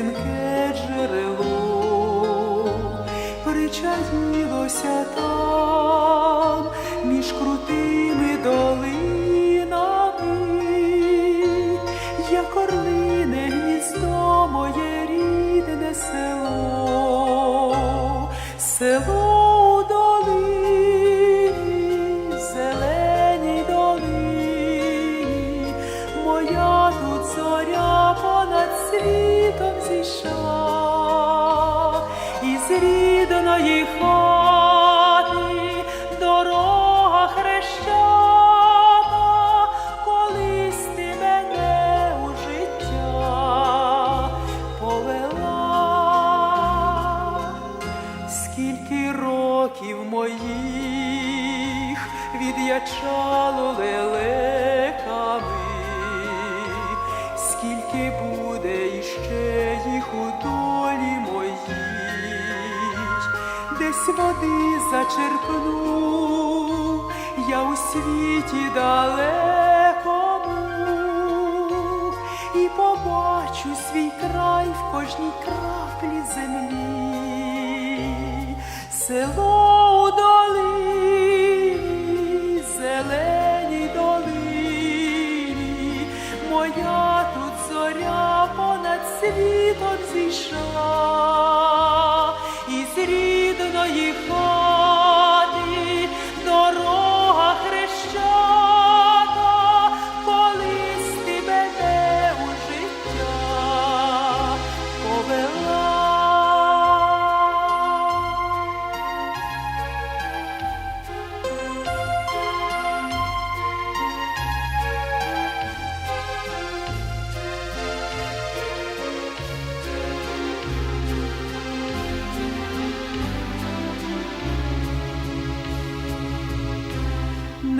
дзвінке джерело, причаснілося так. Зійшла, із рідної хати дорога хрещата, колись ти мене у життя повела. Скільки років моїх від'ячало лелеками, скільки води зачерпну, я у світі далекому і побачу свій край в кожній краплі землі, село у долині, зеленій долині, моя тут зоря понад світом зійшла, рідної хати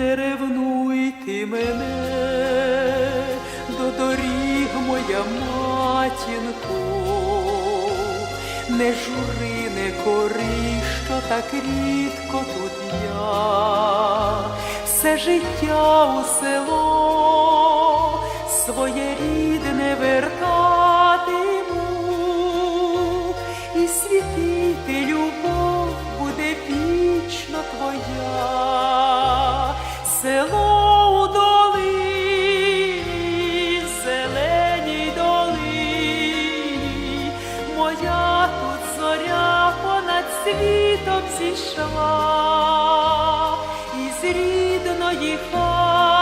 Не ревнуй ти мене. До доріг моя матінко, не жури, не кори, що так рідко тут я, все життя у село своє рідне вертатиму, і світити любов буде вічно твоя, моя тут зоря понад світом зійшла, із рідної хати